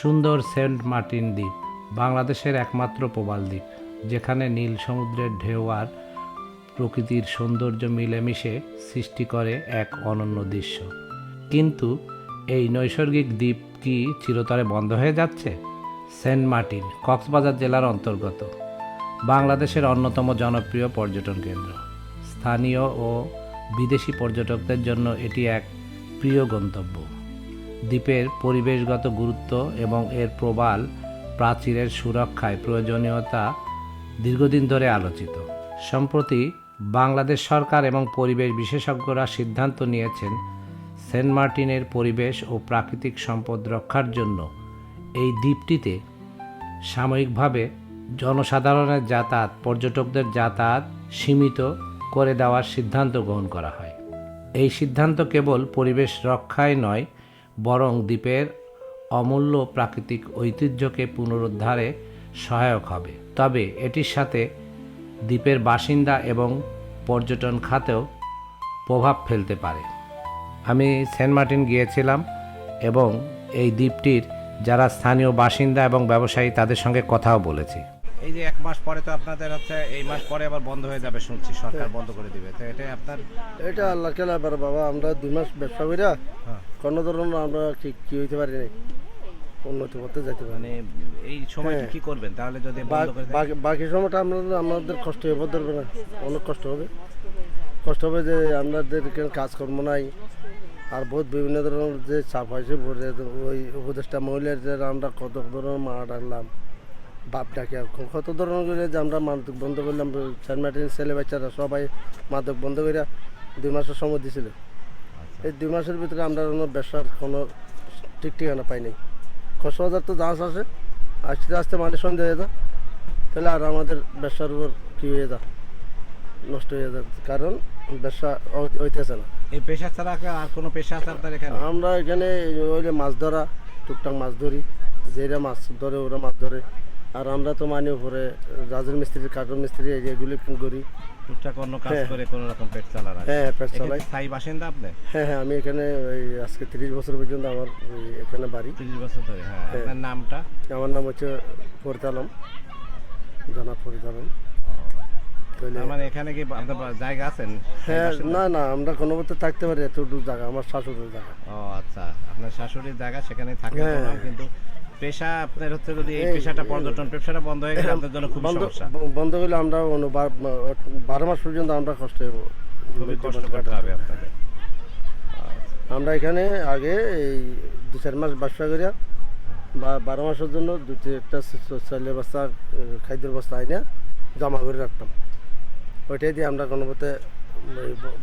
সুন্দর Saint Martin দ্বীপ, বাংলাদেশের একমাত্র প্রবাল দ্বীপ, যেখানে নীল সমুদ্রের ঢেউ আর প্রকৃতির সৌন্দর্য মিলেমিশে সৃষ্টি করে এক অনন্য দৃশ্য। কিন্তু এই নৈসর্গিক দ্বীপ কি চিরতরে বন্ধ হয়ে যাচ্ছে? সেন্ট মার্টিন, কক্সবাজার জেলার অন্তর্গত, বাংলাদেশের অন্যতম জনপ্রিয় পর্যটন কেন্দ্র। স্থানীয় ও বিদেশি পর্যটকদের জন্য এটি এক প্রিয় গন্তব্য। দ্বীপের পরিবেশগত গুরুত্ব এবং এর প্রবাল প্রাচীরের সুরক্ষায় প্রয়োজনীয়তা দীর্ঘদিন ধরে আলোচিত। সম্প্রতি বাংলাদেশ সরকার এবং পরিবেশ বিশেষজ্ঞরা সিদ্ধান্ত নিয়েছেন সেন্ট মার্টিনের পরিবেশ ও প্রাকৃতিক সম্পদ রক্ষার জন্য এই দ্বীপটিতে সাময়িকভাবে জনসাধারণের যাতায়াত, পর্যটকদের যাতায়াত সীমিত করে দেওয়ার সিদ্ধান্ত গ্রহণ করা হয়। এই সিদ্ধান্ত কেবল পরিবেশ রক্ষায় নয় বরং দ্বীপের অমূল্য প্রাকৃতিক ঐতিহ্যকে পুনরুদ্ধারে সহায়ক হবে। তবে এটির সাথে দ্বীপের বাসিন্দা এবং পর্যটন খাতেও প্রভাব ফেলতে পারে। আমি সেন্ট মার্টিন গিয়েছিলাম এবং এই দ্বীপটির যারা স্থানীয় বাসিন্দা এবং ব্যবসায়ী তাদের সঙ্গে কথাও বলেছি। এই যে এক মাস পরে তো আপনাদের হচ্ছে এই মাস পরে আবার বন্ধ হয়ে যাবে শুনছি সরকার বন্ধ করে দিবে। তো এটাই আপনার এটা আল্লাহ খেলা এবার বাবা আমরা দুই মাস ব্যবসা করিয়া হ্যাঁ। কোনো ধরনের আমরা কি কি হইতে পারি নাই। উন্নতি করতে যেতে পারি। মানে এই সময় হ্যাঁ। কি করবেন? তাহলে যদি বন্ধ করে? বাকি- বাকি সময়টা আমাদের আমাদের কষ্ট হয়ে ধরবে না। অনেক কষ্ট হবে। কষ্ট হবে যে আমাদের কাজকর্ম নাই। আর বহুত বিভিন্ন ধরনের যে চাপ হয়েছে ওই উপদেষ্টা মহিলাদের আমরা কত ধরনের মা ডাকলাম বাপ ডাকে কত ধরনের করে যে আমরা মাদক বন্ধ করলাম সেন্ট মার্টিন ছেলে বাচ্চারা সবাই মাদক বন্ধ করে দুই মাসের সময় দিছিল। এই দুই মাসের ভিতরে আমরা কোনো ব্যবসার কোনো ঠিক ঠিকানা পাই নাই কক্সবাজার তো জাহাজ আছে আস্তে আস্তে মানে সন্ধ্যা হয়ে যা তাহলে আর আমাদের ব্যবসার উপর কী হয়ে যা নষ্ট হয়ে যায় কারণ ব্যবসা হই- হইতেছে না। এই পেশা ছাড়া আর কোনো পেশা আপনার এখানে? আমরা এখানে ওই মাছ ধরা টুকটাক মাছ ধরি যেটা মাছ ধরে ওরা মাছ ধরে। আর আমরা তো মানি উপরে রাজের মিস্ত্রি কাঠের মিস্ত্রি এগুলি করি। টুকটাক অন্য কাজ হ্যাঁ। করে কোনো রকম পেট চালান আর হ্যাঁ পেট চালাই। স্থায়ী বাসিন্দা আপনি? হ্যাঁ হ্যাঁ আমি এখানে ওই আজকে তিরিশ বছর পর্যন্ত আমার এখানে বাড়ি। তিরিশ বছর ধরে হ্যাঁ হ্যাঁ। আপনার নামটা? আমার নাম হচ্ছে ফরিদালম জনাব ফরিদালম তাহলে মানে এখানে কি আপনার জায়গা আছেন? হ্যাঁ না না আমরা কোনো মতে থাকতে পারি এতটুকু জায়গা আমার শাশুড়ির জায়গা। ও আচ্ছা আপনার শাশুড়ির জায়গা সেখানে থাকে হ্যাঁ। কিন্তু পেশা আপনার হচ্ছে যদি এই পেশাটা পর্যটন পেশাটা বন্ধ হয়ে গেলে আপনার জন্য খুব বন্ধ সমস্যা। বন্ধ করলে আমরা অন্য বারো মাস পর্যন্ত আমরা কষ্ট হব খুবই কষ্ট করতে হবে আপনাদের। আমরা এখানে আগে এই দু চার মাস ব্যবসা করিয়া বা বারো মাসের জন্য দুটি একটা চালের বস্তা আহ, খাদ্যের বস্তা আইনা জমা করে রাখতাম। ওইটাই দিয়ে আমরা কোনো মতে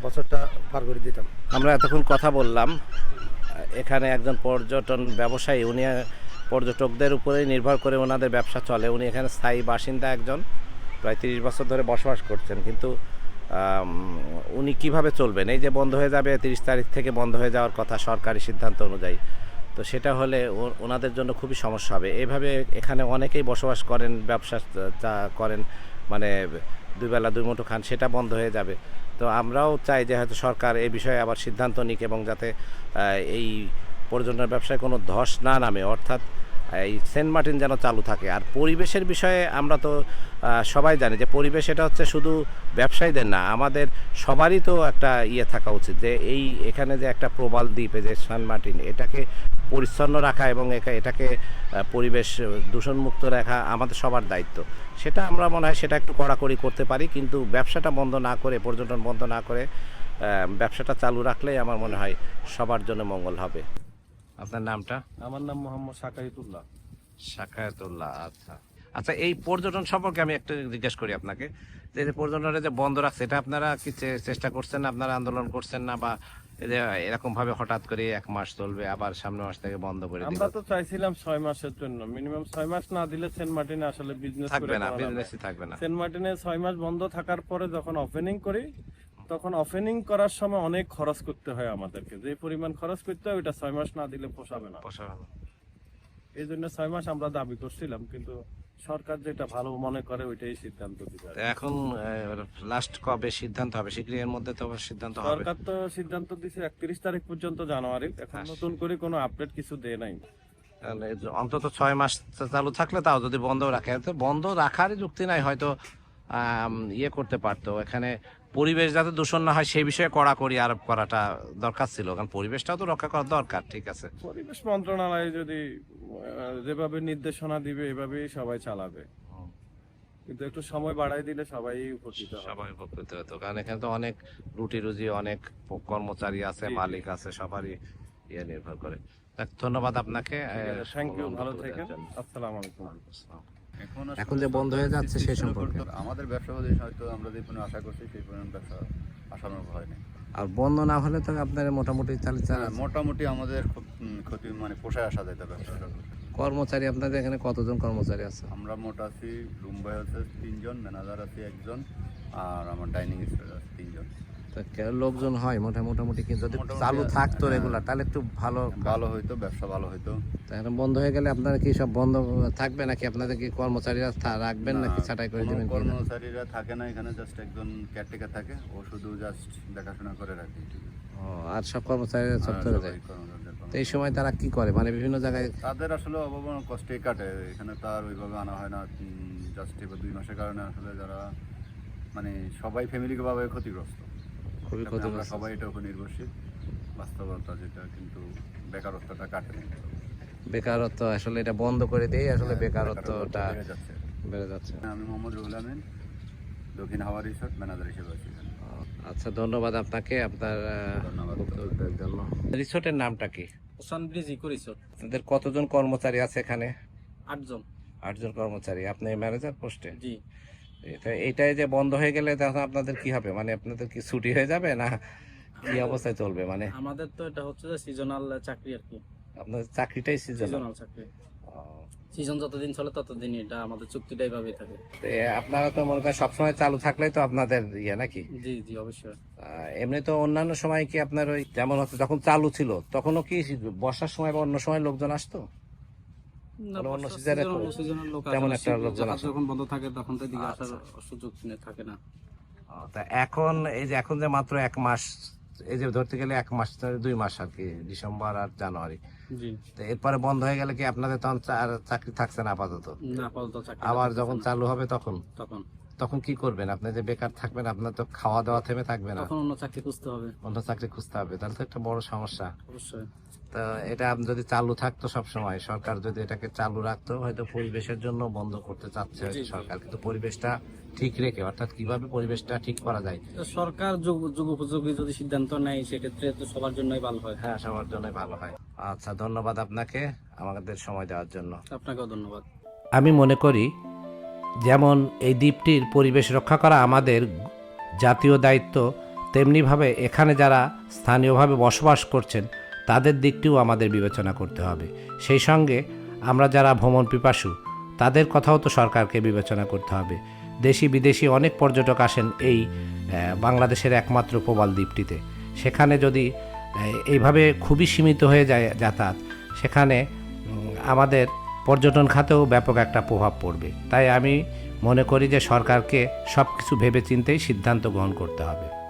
বছরটা পার করে দিতাম। আমরা এতক্ষণ কথা বললাম। এখানে একজন পর্যটন ব্যবসায়ী উনি পর্যটকদের উপরেই নির্ভর করে ওনাদের ব্যবসা চলে। উনি এখানে স্থায়ী বাসিন্দা একজন, প্রায় তিরিশ বছর ধরে বসবাস করছেন। কিন্তু উনি কীভাবে চলবেন? এই যে বন্ধ হয়ে যাবে, তিরিশ তারিখ থেকে বন্ধ হয়ে যাওয়ার কথা সরকারি সিদ্ধান্ত অনুযায়ী। তো সেটা হলে ওনাদের জন্য খুবই সমস্যা হবে। এইভাবে এখানে অনেকেই বসবাস করেন, ব্যবসা করেন মানে দুই বেলা দুই মুঠো খান, সেটা বন্ধ হয়ে যাবে। তো আমরাও চাই যে হয়তো সরকার এই বিষয়ে আবার সিদ্ধান্ত নিক এবং যাতে এই পর্যটন ব্যবসায় কোনো ধস না নামে। অর্থাৎ এই সেন্ট মার্টিন যেন চালু থাকে। আর পরিবেশের বিষয়ে আমরা তো সবাই জানি যে পরিবেশ এটা হচ্ছে শুধু ব্যবসায়ীদের না, আমাদের সবারই তো একটা ইয়ে থাকা উচিত যে এই এখানে যে একটা প্রবাল দ্বীপে যে সেন্ট মার্টিন, এটাকে পরিচ্ছন্ন রাখা এবং এটাকে পরিবেশ দূষণমুক্ত রাখা আমাদের সবার দায়িত্ব। সেটা আমরা মনে হয় সেটা একটু কড়াকড়ি করতে পারি, কিন্তু ব্যবসাটা বন্ধ না করে, পর্যটন বন্ধ না করে ব্যবসাটা চালু রাখলেই আমার মনে হয় সবার জন্য মঙ্গল হবে। আপনার নামটা? আমার নাম মোহাম্মদ সাকাইতুল্লাহ শাখায়াতুল্লাহ আচ্ছা। আচ্ছা এই পর্যটন সম্পর্কে আমি একটা জিজ্ঞেস করি আপনাকে। যে এই যে পর্যটনের যে বন্ধ রাখছে এটা আপনারা কি চেষ্টা করছেন আপনারা আন্দোলন করছেন না বা এরকম ভাবে হঠাৎ করে এক মাস চলবে আবার সামনের মাস থেকে বন্ধ করে আমরা তো চাইছিলাম ছয় মাসের জন্য। মিনিমাম ছয় মাস না দিলে সেন্ট মার্টিনে আসলে বিজনেস থাকবে না বিজনেসই থাকবে না। সেন্ট মার্টিনে ছয় মাস বন্ধ থাকার পরে যখন ওপেনিং করি তখন ওপেনিং করার সময় অনেক খরচ করতে হয় আমাদেরকে। যে পরিমাণ খরচ করতে হয় ওইটা ছয় মাস না দিলে পোষাবে না। পোষাবে না। এই জন্য ছয় মাস আমরা দাবি করছিলাম কিন্তু সরকার যেটা ভালো মনে করে ওইটাই সিদ্ধান্ত দিবে এখন লাস্ট কবে সিদ্ধান্ত হবে? শীঘ্রই এর মধ্যে তো সিদ্ধান্ত হবে। সরকার তো সিদ্ধান্ত দিছে একত্রিশ তারিখ পর্যন্ত জানুয়ারি। এখন আচ্ছা। নতুন করে কোনো আপডেট কিছু দেয় নাই। যে অন্তত ছয় মাস চালু থাকলে তাও যদি বন্ধ রাখে তো বন্ধ রাখারই যুক্তি নাই হয়তো ইয়ে করতে পারতো। এখানে পরিবেশ যাতে দূষণ না হয় সেই বিষয়ে কড়াকড়ি আরোপ করাটা দরকার ছিল। কারণ পরিবেশটাও তো রক্ষা করা দরকার ঠিক আছে। পরিবেশ মন্ত্রণালয় যদি যেভাবে নির্দেশনা দিবে এভাবেই সবাই চালাবে। কিন্তু একটু সময় বাড়াই দিলে সবাই উপকৃত সবাই উপকৃত হতো। কারণ এখানে তো অনেক রুটি রুজি অনেক কর্মচারী আছে। মালিক আছে সবারই ইয়ে নির্ভর করে। ধন্যবাদ আপনাকে থ্যাংক ইউ ভালো থাকেন। আসসালামু আলাইকুম। এখন যে বন্ধ হয়ে যাচ্ছে সেই সম্পর্কে। আমাদের ব্যবসা বাদী হয়তো আমরা যে পরিমাণ আশা করছি সেই পরিমাণ ব্যবসা আশানুরূপ হয়নি আর বন্ধ না হলে তো আপনার মোটামুটি চালিয়ে মোটামুটি আমাদের খুব, ক্ষতি মানে পোষায় আসা যেত ব্যবসাটা কর্মচারী আপনাদের এখানে কতজন কর্মচারী আছে? আমরা মোটা আছি রুম বয় আছে তিনজন ম্যানেজার আছে একজন আর আমার ডাইনিং স্টাফ আছে তিনজন। লোকজন হয় মোটা মোটামুটি কিন্তু যদি চালু থাকতো হ্যাঁ। রেগুলার তাহলে একটু ভালো ভালো হইতো ব্যবসা ভালো হইতো। তা এখন বন্ধ হয়ে গেলে আপনারা কি সব বন্ধ থাকবে নাকি আপনাদের কি কর্মচারীরা রাখবেন নাকি ছাঁটাই করে দেবেন কর্মচারীরা থাকে না এখানে জাস্ট একজন কেয়ারটেকার থাকে। ও শুধু জাস্ট দেখাশোনা করে রাখে ও, আর সব কর্মচারীরা সব চলে যায়? তো এই সময় তারা কি করে? মানে বিভিন্ন জায়গায় তাদের আসলে অভাবন কষ্টে কাটে। এখানে তো আর ওইভাবে আনা হয় না জাস্ট এবার দুই মাসের কারণে আসলে যারা মানে সবাই ফ্যামিলিগতভাবে ক্ষতিগ্রস্ত। খুবই তারপরে আমরা সবাই এটার উপর নির্ভরশীল। বাস্তবতা যেটা কিন্তু বেকারত্বটা কাটে না। বেকারত্ব আসলে এটা বন্ধ করে দিয়ে আসলে হ্যাঁ, বেকারত্বটা বেড়ে যাচ্ছে। বেড়ে যাচ্ছে। আমি মোহাম্মদ রুহুল আমিন দক্ষিণ হাওয়া রিসোর্ট ম্যানেজার হিসেবে আছি আচ্ছা ধন্যবাদ আপনাকে আপনার বক্তব্যের জন্য রিসোর্টের নামটা কি? ওসান ব্রিজি করিস আপনাদের কতজন কর্মচারী আছে এখানে? আটজন। আটজন কর্মচারী। আপনি ম্যানেজার পোস্টে? জি। এটা এইটাই যে বন্ধ হয়ে গেলে তখন আপনাদের কি হবে? মানে আপনাদের কি ছুটি হয়ে যাবে না কি অবস্থায় চলবে? মানে আমাদের তো এটা হচ্ছে যে সিজনাল চাকরি আর কি। আপনাদের চাকরিটাই সিজন সিজনাল চাকরি। সিজন যতদিন চলে ততদিন এটা আমাদের চুক্তিটাই ভাবে থাকে। আপনারা তো মনে করেন সবসময় চালু থাকলেই তো আপনাদের ইয়ে নাকি? জি জি অবশ্যই। এমনি তো অন্যান্য সময় কি আপনার ওই যেমন হচ্ছে যখন চালু ছিল তখনও কি বর্ষার সময় বা অন্য সময় লোকজন আসতো? অন্য সিজনে সিজনাল- তো সিজনাল লোক তেমন একটা লোকজন যাতায়াত আসে না। যখন বন্ধ থাকে তখন তো এদিকে আচ্ছা। আসার সুযোগ থাকে না। তা এখন এই যে এখন যে মাত্র এক মাস এই যে ধরতে গেলে এক মাস দুই মাস আর কি ডিসেম্বর আর জানুয়ারি। তো এরপরে বন্ধ হয়ে গেলে কি আপনাদের তখন আর চাকরি থাকছে না আপাতত? আবার যখন চালু হবে তখন? তখন। তখন কি করবেন? আপনি যে বেকার থাকবেন আপনার তো খাওয়া দাওয়া থেমে থাকবে না। তখন অন্য চাকরি খুঁজতে হবে। অন্য চাকরি খুঁজতে হবে। তাহলে তো একটা বড় সমস্যা। অবশ্যই। তো এটা যদি চালু থাকতো সব সময় সরকার যদি এটাকে চালু রাখতো হয়তো পরিবেশের জন্য বন্ধ করতে চাচ্ছে। সরকার। কিন্তু পরিবেশটা ঠিক রেখে অর্থাৎ কীভাবে পরিবেশটা ঠিক করা যায়? তো সরকার যুগ যুগ উপযোগী যদি সিদ্ধান্ত নেয় সেক্ষেত্রে তো সবার জন্যই ভালো হয়। হ্যাঁ সবার জন্য ভালো হয়। আচ্ছা ধন্যবাদ আপনাকে আমাদের সময় দেওয়ার জন্য। আপনাকেও ধন্যবাদ। আমি মনে করি যেমন এই দ্বীপটির পরিবেশ রক্ষা করা আমাদের জাতীয় দায়িত্ব, তেমনিভাবে এখানে যারা স্থানীয়ভাবে বসবাস করছেন, তাদের দিকটিও আমাদের বিবেচনা করতে হবে। সেই সঙ্গে আমরা যারা ভ্রমণ পিপাসু, তাদের কথাও তো সরকারকে বিবেচনা করতে হবে। দেশি বিদেশি অনেক পর্যটক আসেন এই বাংলাদেশের একমাত্র প্রবাল দ্বীপটিতে। সেখানে যদি এইভাবে খুবই সীমিত হয়ে যায় যাতায়াত, সেখানে আমাদের পর্যটন খাতেও ব্যাপক একটা প্রভাব পড়বে। তাই আমি মনে করি যে সরকারকে সব কিছু ভেবে চিন্তেই সিদ্ধান্ত গ্রহণ করতে হবে।